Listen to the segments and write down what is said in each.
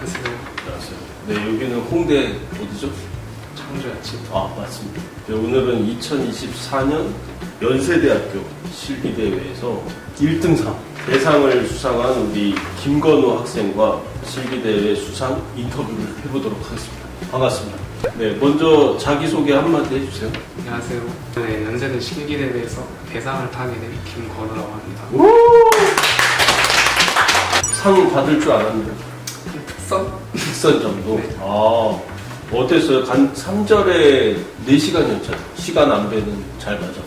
안녕하세요. 안녕하세요. 네, 여기는 홍대 어디죠? 창조야채. 아, 맞습니다. 네, 오늘은 2024년 연세대학교 실기대회에서 1등상 대상을 수상한 우리 김건우 학생과 실기대회 수상 인터뷰를 해보도록 하겠습니다. 반갑습니다. 네, 먼저 자기소개 한마디 해주세요. 안녕하세요. 네, 연세대 실기대회에서 대상을 타게 된 김건우라고 합니다. 상 받을 줄 알았는데 특선? 직선 정도. 네. 아, 어땠어요? 간 3절에 4시간이었잖아요. 시간 안 배는 잘 맞아.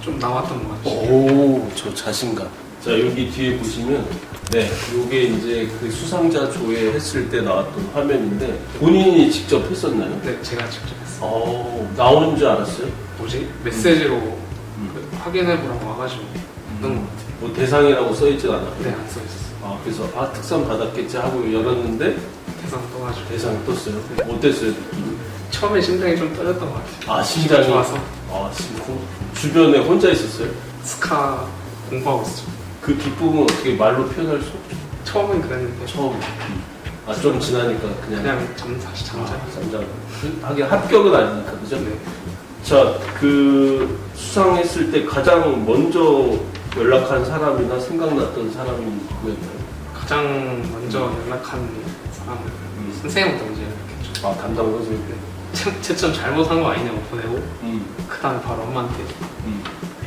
좀 나왔던 것 같아요. 오, 저 자신감. 자, 여기 뒤에 보시면, 네, 요게 이제 그 수상자 조회 했을 때 나왔던 화면인데, 본인이 직접 했었나요? 네, 제가 직접 했어요. 어, 나오는 줄 알았어요? 뭐지? 메시지로 그 확인해보라고 와가지고 넣은 것 같아요. 뭐 대상이라고 써있진 않아. 네, 안 써있었어요. 아, 그래서, 아, 특선 받았겠지 하고 열었는데, 대상 떠가지고. 대상이 떴어요. 어땠어요, 느낌이? 처음에 심장이 좀 떨렸던 것 같아요. 아, 심장이. 좋아서 아, 심쿵. 주변에 혼자 있었어요? 스카 공부하고 있었죠. 그 기쁨은 어떻게 말로 표현할 수 없죠? 처음엔 그랬는데 처음. 아, 좀 지나니까 그냥. 그냥 잠 다시 잠자. 아, 잠자. 하긴 합격은 아니니까, 그죠? 네. 자, 그 수상했을 때 가장 먼저 연락한 사람이나 생각났던 사람이 누구였나요? 가장 먼저 연락한 사람은 선생님부터 먼저 연락했죠. 아, 담당 선생님. 채- 채점 잘못한 거 아니냐고 보내고 음, 그 다음에 바로 엄마한테 음.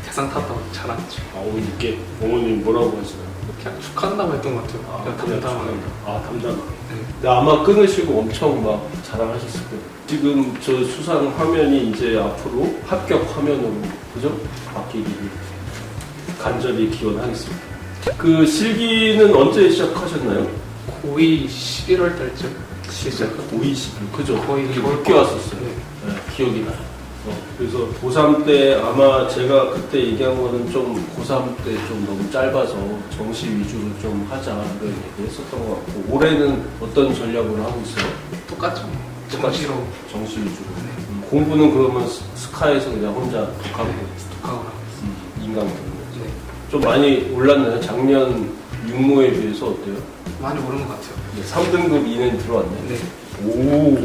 대상 탔다고 자랑했죠. 아, 어머님께 어머님 뭐라고 하시나요? 그냥 축하한다고 했던 것 같아요. 아, 그냥 그냥 담당하고. 축하한다. 아, 담당. 네. 근데 아마 끊으시고 엄청 막 자랑하셨을 거예요. 지금 저 수상 화면이 이제 앞으로 합격 화면으로 그죠? 바뀌기를 간절히 기원하겠습니다. 그 실기는 언제 시작하셨나요? 고2 11월 달쯤 시작. 5, 20일 그죠? 거의 늦게 왔었어요. 네. 네, 기억이 나요. 어, 그래서 고3 때 아마 제가 그때 얘기한 거는 좀 고3 때 좀 너무 짧아서 정시 위주로 좀 하자 이런 얘기 했었던 것 같고 올해는 어떤 전략으로 하고 있어요? 똑같죠. 정시로 정시 위주로. 네. 음, 공부는 그러면 스- 스카에서 그냥 혼자 독하고 스톡하고 하고 있어요. 음, 네. 좀 많이 올랐나요? 작년 육모에 비해서 어때요? 많이 오른 것 같아요. 3등급 이내 들어왔네. 네. 오.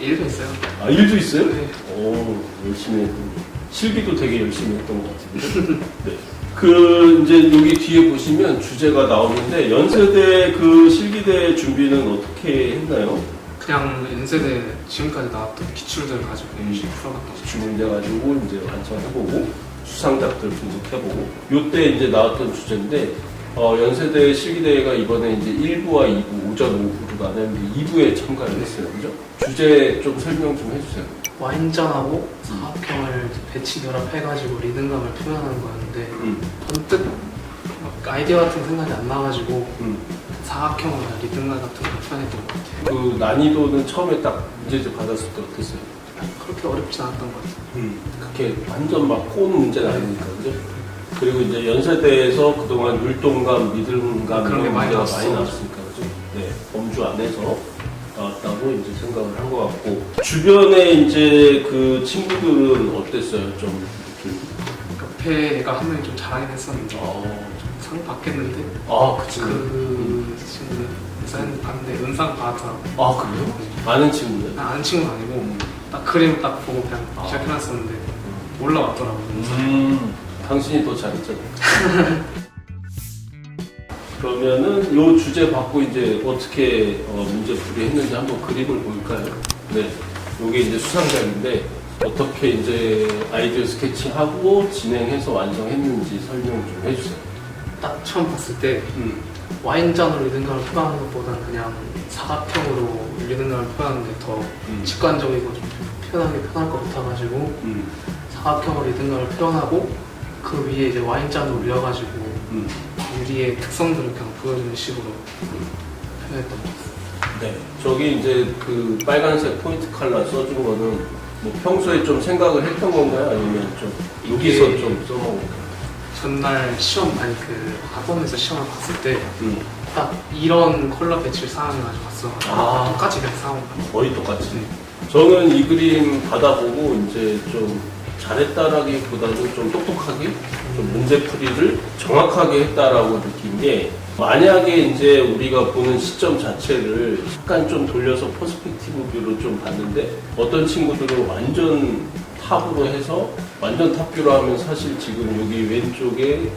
일도 있어요. 아, 일도 있어요? 네. 오, 열심히 했군요. 실기도 되게 열심히 했던 것 같은데. 네. 그, 이제 여기 뒤에 보시면 주제가 나오는데, 연세대 그 실기대 준비는 어떻게 했나요? 그냥 연세대 지금까지 나왔던 기출들 가지고 열심히 풀어갔던 거죠. 주문돼가지고 이제 완성해보고, 수상작들 분석해보고, 요때 이제 나왔던 주제인데, 어, 연세대 실기대회가 이번에 이제 1부와 2부, 오전, 오후로 나뉘는데 2부에 참가를 했어요. 그죠? 주제 좀 설명 좀 해주세요. 와인잔하고 사각형을 배치 결합해가지고 리듬감을 표현하는 거였는데 음, 번뜩 막 아이디어 같은 거 생각이 안 나가지고 음. 사각형으로 리듬감 같은 걸 표현했던 것 같아요. 그 난이도는 처음에 딱 문제집 받았을 때 어땠어요? 그렇게 어렵진 않았던 것 같아요. 음. 그렇게 완전 막 꼬는 문제는 아니니까 그죠? 그리고 이제 연세대에서 그동안 율동감, 리듬감 그런 게 많이 문제가 나왔어. 많이 나왔으니까 그죠? 네, 범주 안에서 나왔다고 이제 생각을 한 것 같고 주변에 이제 그 친구들은 어땠어요? 좀 이렇게 옆에가 한 명이 좀 잘하긴 했었는데 어, 상 받겠는데 아, 그 친구. 그 친구는 인사했는데 봤는데 은상 받았더라고. 아 그래요? 아는 친구네. 난 아는 친구는 아니고 음. 딱 그림 딱 보고 그냥 아. 시작해놨었는데 올라왔더라고. 음, 당신이 더 잘했잖아. 그러면은 요 주제 받고 이제 어떻게 어, 문제 풀이했는지 한번 그림을 볼까요? 네, 요게 이제 수상작인데 어떻게 이제 아이디어 스케치하고 진행해서 완성했는지 설명 좀 해주세요. 딱 처음 봤을 때 음, 와인잔으로 리듬감을 표현하는 것보다는 그냥 사각형으로 리듬감을 표현하는 게 더 음, 직관적이고 좀 표현하기 편할 것 같아가지고 음, 사각형으로 리듬감을 표현하고 그 위에 이제 와인잔을 올려가지고 음. 유리의 특성들을 그냥 보여주는 식으로 표현했던 것 같아요. 네, 저기 이제 그 빨간색 포인트 칼라 써준 거는 뭐 평소에 좀 생각을 했던 건가요? 아니면 좀 여기서 좀 써먹은 건가요? 전날 시험 아니 그 학원에서 시험을 봤을 때 음. 딱 이런 컬러 배치를 사용해가지고 봤어. 아. 똑같이 그냥 거. 거의 똑같이. 저는 이 그림 받아보고 이제 좀 잘했다라기보다는 좀 똑똑하게 좀 문제풀이를 정확하게 했다라고 느낀 게 만약에 이제 우리가 보는 시점 자체를 약간 좀 돌려서 퍼스펙티브 뷰로 좀 봤는데 어떤 친구들은 완전 탑으로 해서 완전 탑뷰로 하면 사실 지금 여기 왼쪽에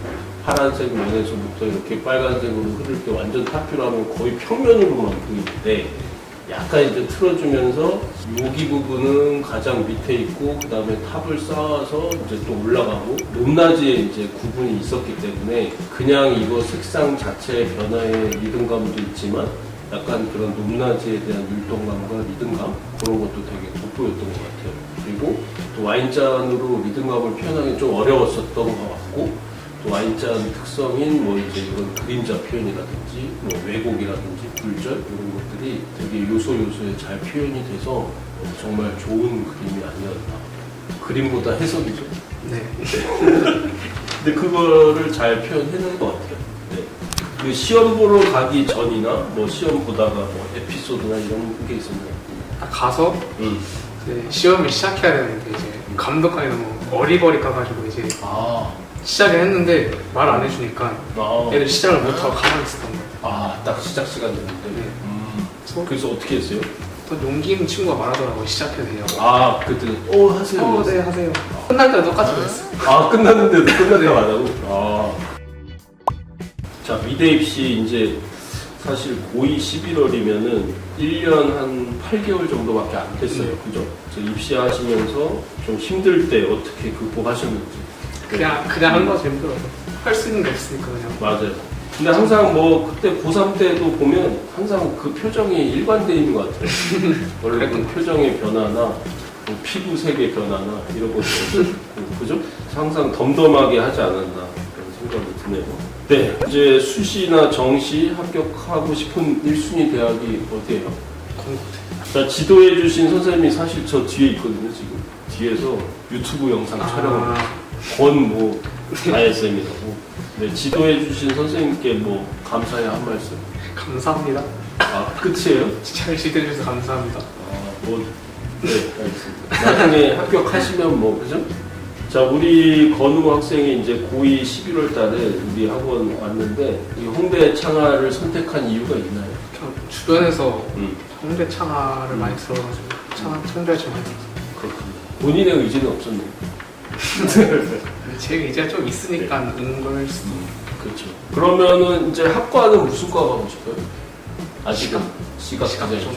파란색 면에서부터 이렇게 빨간색으로 흐를 때 완전 탑뷰로 하면 거의 평면으로만 보이는데 약간 이제 틀어주면서 여기 부분은 가장 밑에 있고 그 다음에 탑을 쌓아서 이제 또 올라가고 높낮이에 이제 구분이 있었기 때문에 그냥 이거 색상 자체의 변화의 리듬감도 있지만 약간 그런 높낮이에 대한 율동감과 리듬감 그런 것도 되게 돋보였던 것 같아요. 그리고 또 와인잔으로 리듬감을 표현하기 좀 어려웠었던 것 같고 또 와인잔 특성인 뭐 이제 이런 그림자 표현이라든지 뭐 왜곡이라든지 굴절 이런 것들이 되게 요소 요소에 잘 표현이 돼서 정말 좋은 그림이 아니었나. 그림보다 해석이죠. 네. 근데 그거를 잘 표현해낸 것 같아요. 네. 그 시험 보러 가기 전이나 뭐 시험 보다가 뭐 에피소드나 이런 게 있었나요? 딱 가서 응. 이제 시험을 시작해야 되는데 이제 감독관이 너무 어리버리 까가지고 이제 아, 시작을 했는데 말 안 해주니까 아, 애들 시작을 못하고 가만히 있었던 거예요. 아, 딱 시작 시간 됐는데. 네. 음. 그래서 그래서 어떻게 했어요? 또 용기 있는 친구가 말하더라고요. 시작해도 되냐고. 아, 그때 어 하세요. 어, 네, 하세요. 끝날 때도 똑같이 그랬어요. 아 끝났는데도 끝났다고 안 하고? 아. 자 미대 입시 이제 사실 고2 11월이면은 1년 한 8개월 정도밖에 안 됐어요. 네. 그죠? 저 입시하시면서 좀 힘들 때 어떻게 극복하셨는지. 네. 그냥 그냥 한 거지 힘들어서 할수 있는 게 없으니까 그냥. 맞아요. 근데 항상 뭐 그때 고3 때도 보면 항상 그 표정이 일관되어 있는 것 같아요. 원래 그 표정의 변화나 뭐 피부색의 변화나 이런 것도 그죠? 항상 덤덤하게 하지 않았나 네요. 네, 이제 수시나 정시 합격하고 싶은 1순위 대학이 어디예요? 자, 지도해 주신 선생님이 사실 저 뒤에 있거든요, 지금. 뒤에서 유튜브 영상 촬영을 아, 권뭐 아이쌤이라고. 네, 지도해 주신 선생님께 뭐 감사의 한 말씀. 감사합니다. 아 끝이에요? 잘 지도해주셔서 감사합니다. 아, 뭐, 네, 알겠습니다. 나중에 합격하시면 뭐, 그죠? 자, 우리 건우 학생이 이제 고2 11월 달에 우리 학원 왔는데, 이 홍대 창화를 선택한 이유가 있나요? 그냥 주변에서 음, 홍대 창화를 많이 들어가지고 창화 청자를 좀 많이 들었어요. 그렇군요. 본인의 의지는 없었네요. 제 의지가 좀 있으니까 있는 걸 수도. 그렇죠. 그러면은 이제 학과는 무슨 과 가고 싶어요? 아직은 시각 시각. 그래서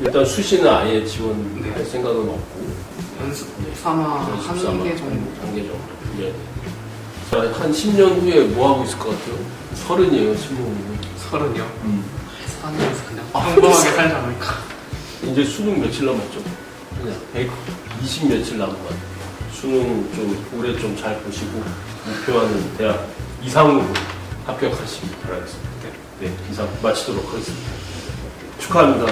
일단 수시는 아예 지원할 네. 생각은 없고, 연습 네. 삼아 한 개 정도. 한개 정도. 예. 자, 한 10년 후에 뭐 하고 있을 것 같아요? 서른이에요, 10년 후면. 서른이요. 음. 사면서 그냥 아, 평범하게 살지 않을까. 이제 수능 며칠 남았죠? 그냥 120 며칠 남은 것 같아요. 수능 좀 올해 좀 잘 보시고 목표하는 대학 이상으로 합격하시길 바라겠습니다. 네, 이상 마치도록 하겠습니다. 축하합니다.